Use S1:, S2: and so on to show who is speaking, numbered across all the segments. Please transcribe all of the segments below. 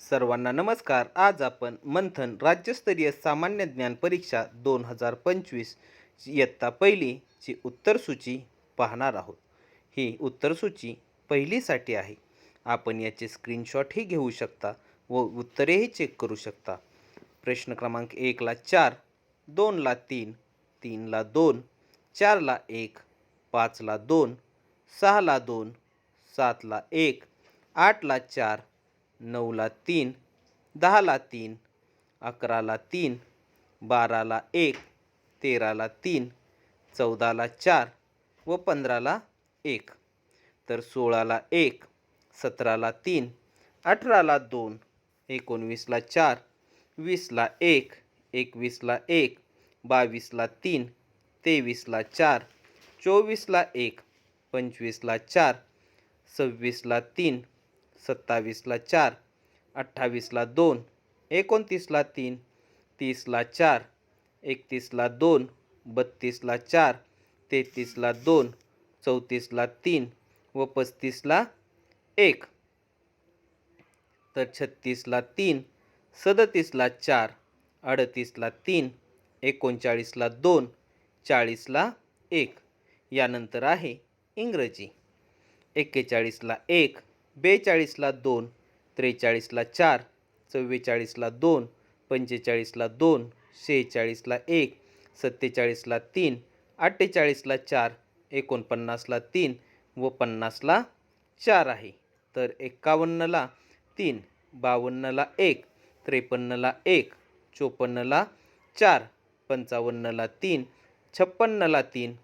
S1: सर्वांना नमस्कार. आज आपण मंथन राज्यस्तरीय सामान्य ज्ञान परीक्षा दोन हजार पंचवीस इयत्ता पहिलीची उत्तरसूची पाहणार आहोत. ही उत्तरसूची पहिलीसाठी आहे. आपण याचे स्क्रीनशॉटही घेऊ शकता व उत्तरेही चेक करू शकता. प्रश्न क्रमांक एकला चार दोनला तीन तीनला दोन चारला एक पाचला दोन सहाला दोन सातला एक आठला चार नऊला तीन दहाला तीन अकराला तीन बाराला एक तेराला तीन चौदाला चार व पंधराला एक. तर सोळाला एक सतराला तीन अठराला दोन एकोणवीसला चार वीसला एक एकवीसला एक बावीसला तीन तेवीसला चार चोवीसला एक पंचवीसला चार सव्वीसला तीन सत्तावीसला चार अठ्ठावीसला दोन एकोणतीसला तीन तीसला चार एकतीसला दोन बत्तीसला चार तेहतीसला दोन चौतीसला तीन व पस्तीसला एक. तर छत्तीसला तीन सदतीसला चार अडतीसला तीन एकोणचाळीसला दोन चाळीसला एक. यानंतर आहे इंग्रजी. एक्केचाळीसला एक बेचाळीसला दोन त्रेचाळीसला चार चव्वेचाळीसला दोन पंचेचाळीसला दोन शेहेचाळीसला एक सत्तेचाळीसला तीन अठ्ठेचाळीसला चार एकोणपन्नासला तीन व पन्नासला चार आहे. तर एक्कावन्नला तीन बावन्नला एक त्रेपन्नला एक चोपन्नला चार पंचावन्नला तीन छप्पन्नला तीन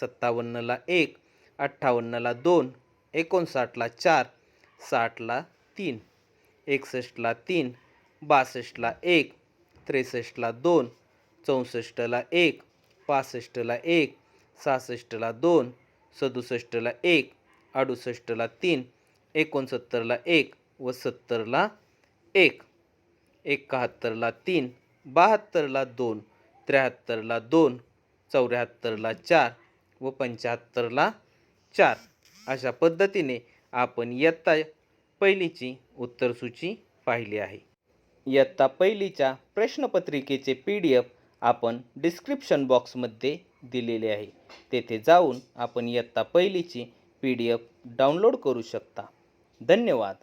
S1: सत्तावन्नला एक अठ्ठावन्नला दोन एकोणसाठला चार साठला तीन एकसष्टला तीन बासष्टला एक त्रेसष्टला दोन चौसष्टला एक पासष्टला एक सहासष्टला दोन सदुसष्टला एक अडुसष्टला तीन एकोणसत्तरला एक व सत्तरला एक. एकाहत्तरला तीन बहात्तरला दोन त्र्याहत्तरला दोन चौऱ्याहत्तरला चार व पंच्याहत्तरला चार. अशा पद्धतीने आपण इयत्ता पहिलीची उत्तरसूची पाहिली आहे. इयत्ता पहिलीच्या प्रश्नपत्रिकेचे पी डी एफ आपण डिस्क्रिप्शन बॉक्समध्ये दिलेले आहे. तेथे जाऊन आपण इयत्ता पहिलीची पी डी एफ डाउनलोड करू शकता. धन्यवाद.